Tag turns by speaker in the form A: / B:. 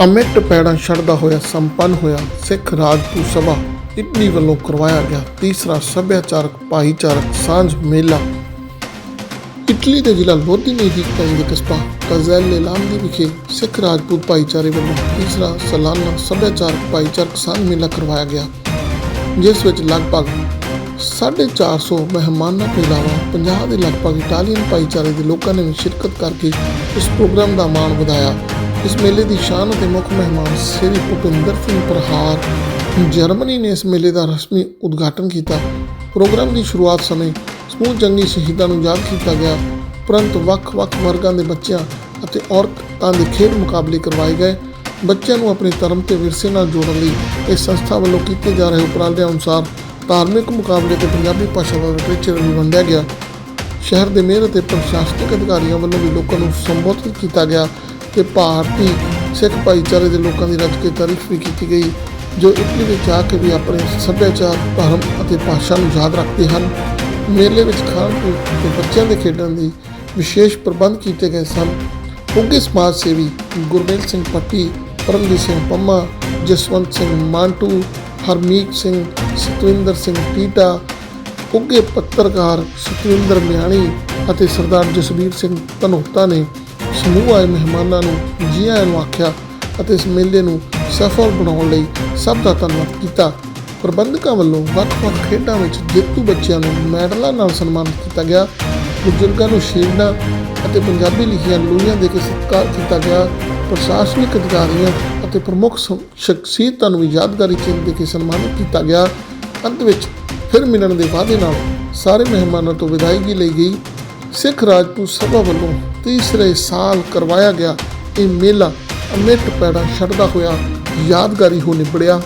A: ਅਮਿਟ ਪੈੜਾਂ ਛੱਡਦਾ ਹੋਇਆ ਸੰਪੰਨ ਹੋਇਆ ਸਿੱਖ ਰਾਜਪੂਤ ਸਭਾ ਇਟਲੀ ਵੱਲੋਂ ਕਰਵਾਇਆ ਗਿਆ ਤੀਸਰਾ ਸੱਭਿਆਚਾਰਕ ਭਾਈਚਾਰਕ ਸਾਂਝ ਮੇਲਾ। ਇਟਲੀ ਦੇ ਜ਼ਿਲ੍ਹਾ ਲੋਧੀ ਨਜ਼ਦੀਕ ਪੈਂਦੇ ਕਸਬਾ ਕਜ਼ੈਲੇ ਲਾਂਦੀ ਵਿਖੇ ਸਿੱਖ ਰਾਜਪੂਤ ਭਾਈਚਾਰੇ ਵੱਲੋਂ ਤੀਸਰਾ ਸਾਲਾਨਾ ਸੱਭਿਆਚਾਰਕ ਭਾਈਚਾਰਕ ਸਾਂਝ ਮੇਲਾ ਕਰਵਾਇਆ ਗਿਆ, ਜਿਸ ਵਿੱਚ ਲਗਭਗ 450 ਮਹਿਮਾਨਾਂ ਤੋਂ ਇਲਾਵਾ 50 ਦੇ ਲਗਭਗ ਇਟਾਲੀਅਨ ਭਾਈਚਾਰੇ ਦੇ ਲੋਕਾਂ ਨੇ ਵੀ ਸ਼ਿਰਕਤ ਕਰਕੇ ਇਸ ਪ੍ਰੋਗਰਾਮ ਦਾ ਮਾਣ ਵਧਾਇਆ। ਇਸ ਮੇਲੇ ਦੀ ਸ਼ਾਨ ਅਤੇ ਮੁੱਖ ਮਹਿਮਾਨ ਸ੍ਰੀ ਭੁਪਿੰਦਰ ਸਿੰਘ ਪ੍ਰਹਾਰ ਜਰਮਨੀ ਨੇ ਇਸ ਮੇਲੇ ਦਾ ਰਸਮੀ ਉਦਘਾਟਨ ਕੀਤਾ। ਪ੍ਰੋਗਰਾਮ ਦੀ ਸ਼ੁਰੂਆਤ ਸਮੇਂ ਸਮੂਹ ਜੰਗੀ ਸ਼ਹੀਦਾਂ ਨੂੰ ਯਾਦ ਕੀਤਾ ਗਿਆ। ਉਪਰੰਤ ਵੱਖ-ਵੱਖ ਵਰਗਾਂ ਦੇ ਬੱਚਿਆਂ ਅਤੇ ਔਰਤਾਂ ਦੇ ਖੇਡ ਮੁਕਾਬਲੇ ਕਰਵਾਏ ਗਏ। ਬੱਚਿਆਂ ਨੂੰ ਆਪਣੇ ਧਰਮ ਤੇ ਵਿਰਸੇ ਨਾਲ ਜੋੜਨ ਲਈ ਇਸ ਸੰਸਥਾ ਵੱਲੋਂ ਕੀਤੇ ਜਾ ਰਹੇ ਉਪਰਾਲਿਆਂ ਅਨੁਸਾਰ ਧਾਰਮਿਕ ਮੁਕਾਬਲੇ ਤੇ ਪੰਜਾਬੀ ਭਾਸ਼ਾ ਦਾ ਲਿਟਰੇਚਰ ਵੀ ਵੰਡਿਆ ਗਿਆ। ਸ਼ਹਿਰ ਦੇ ਮੇਅਰ ਅਤੇ ਪ੍ਰਸ਼ਾਸਨਿਕ ਅਧਿਕਾਰੀਆਂ ਵੱਲੋਂ ਵੀ ਲੋਕਾਂ ਨੂੰ ਸੰਬੋਧਿਤ ਕੀਤਾ ਗਿਆ। ਤੇ ਭਾਰਤੀ ਸਿੱਖ ਭਾਈਚਾਰੇ ਦੇ ਲੋਕਾਂ ਦੀ ਰੱਜ ਕੇ ਤਾਰੀਫ ਵੀ ਕੀਤੀ ਗਈ, ਜੋ ਇਟਲੀ ਵਿੱਚ ਆ ਕੇ ਵੀ ਆਪਣੇ ਸੱਭਿਆਚਾਰ, ਧਰਮ ਅਤੇ ਭਾਸ਼ਾ ਨੂੰ ਯਾਦ ਰੱਖਦੇ ਹਨ। ਮੇਲੇ ਵਿੱਚ ਖਾਣ ਪੀਣ ਤੇ ਬੱਚਿਆਂ ਦੇ ਖੇਡਣ ਦੀ ਵਿਸ਼ੇਸ਼ ਪ੍ਰਬੰਧ ਕੀਤੇ ਗਏ ਸਨ। ਉੱਘੇ ਸਮਾਜ ਸੇਵੀ ਗੁਰਮੇਲ ਸਿੰਘ ਪੱਟੀ ਪਰਮਜੀਤ ਸਿੰਘ ਪੰਮਾ, ਜਸਵੰਤ ਸਿੰਘ ਮਾਂਟੂ, ਹਰਮੀਤ ਸਿੰਘ, ਸਤਵਿੰਦਰ ਸਿੰਘ ਟੀਟਾ ਉੱਘੇ ਪੱਤਰਕਾਰ ਸਤਵਿੰਦਰ ਮਿਆਣੀ ਅਤੇ ਸਰਦਾਰ ਜਸਬੀਰ ਸਿੰਘ ਧਨੋਤਾ ਨੇ ਸਮੂਹ ਆਏ ਮਹਿਮਾਨਾਂ ਨੂੰ ਜੀ ਆਇਆਂ ਨੂੰ ਆਖਿਆ ਅਤੇ ਇਸ ਮੇਲੇ ਨੂੰ ਸਫਲ ਬਣਾਉਣ ਲਈ ਸਭ ਦਾ ਧੰਨਵਾਦ ਕੀਤਾ। ਪ੍ਰਬੰਧਕਾਂ ਵੱਲੋਂ ਵੱਖ-ਵੱਖ ਖੇਡਾਂ ਵਿੱਚ ਜੇਤੂ ਬੱਚਿਆਂ ਨੂੰ ਮੈਡਲਾਂ ਨਾਲ ਸਨਮਾਨਿਤ ਕੀਤਾ ਗਿਆ। ਬਜ਼ੁਰਗਾਂ ਨੂੰ ਸ਼ੀਲਡਾਂ ਅਤੇ ਪੰਜਾਬੀ ਲਿਖੀਆਂ ਲੋਈਆਂ ਦੇ ਕੇ ਸਤਿਕਾਰ ਕੀਤਾ ਗਿਆ। ਪ੍ਰਸ਼ਾਸਨਿਕ ਅਧਿਕਾਰੀਆਂ ਅਤੇ ਪ੍ਰਮੁੱਖ ਸ਼ਖਸੀਅਤਾਂ ਨੂੰ ਵੀ ਯਾਦਗਾਰੀ ਚਿੰਨ੍ਹ ਦੇ ਕੇ ਸਨਮਾਨਿਤ ਕੀਤਾ ਗਿਆ। ਅੰਤ ਵਿੱਚ ਫਿਰ ਮਿਲਣ ਦੇ ਵਾਅਦੇ ਨਾਲ ਸਾਰੇ ਮਹਿਮਾਨਾਂ ਤੋਂ ਵਿਦਾਇਗੀ ਲਈ ਗਈ। ਸਿੱਖ ਰਾਜਪੂਤ ਸਭਾ ਵੱਲੋਂ ਤੀਸਰੇ ਸਾਲ ਕਰਵਾਇਆ ਗਿਆ ਇਹ ਮੇਲਾ ਅਮਿਟ ਪੈੜਾ ਛੱਡਦਾ ਹੋਇਆ ਯਾਦਗਾਰੀ ਹੋ ਨਿਬੜਿਆ।